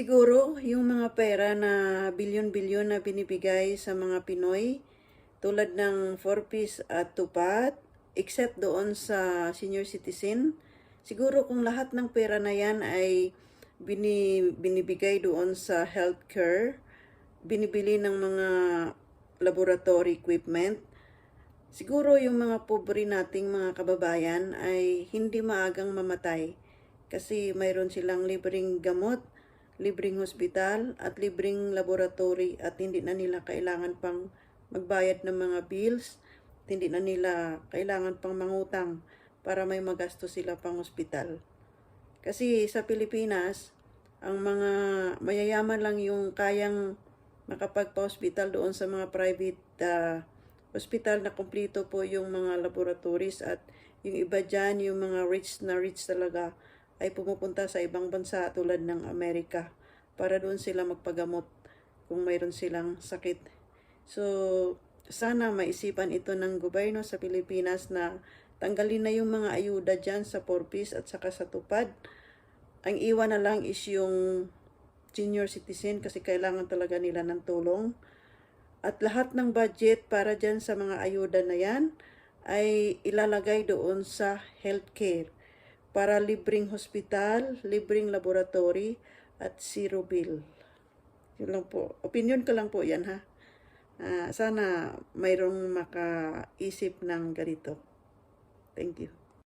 Siguro, yung mga pera na bilyon-bilyon na binibigay sa mga Pinoy, tulad ng 4-piece at tupat, except doon sa senior citizen, siguro kung lahat ng pera na yan ay bini, binibigay doon sa healthcare, binibili ng mga laboratory equipment, siguro yung mga pobre nating mga kababayan ay hindi maagang mamatay kasi mayroon silang libreng gamot, libreng hospital at libreng laboratory at hindi na nila kailangan pang magbayad ng mga bills, hindi na nila kailangan pang mangutang para may magasto sila pang hospital. Kasi sa Pilipinas, ang mga mayayaman lang yung kayang makapagpa-hospital doon sa mga private ah, hospital na kumpleto po yung mga laboratories at yung iba dyan, yung mga rich na rich talaga ay pumupunta sa ibang bansa tulad ng Amerika para doon sila magpagamot kung mayroon silang sakit. So, sana maisipan ito ng gobyerno sa Pilipinas na tanggalin na yung mga ayuda dyan sa Porpis at saka sa Tupad. Ang iwan na lang is yung senior citizen kasi kailangan talaga nila ng tulong. At lahat ng budget para dyan sa mga ayuda na yan ay ilalagay doon sa healthcare para libreng hospital, libreng laboratory at zero bill. Yun lang po. Opinion ko lang po yan ha. Ah, sana mayroong makaisip ng ganito. Thank you.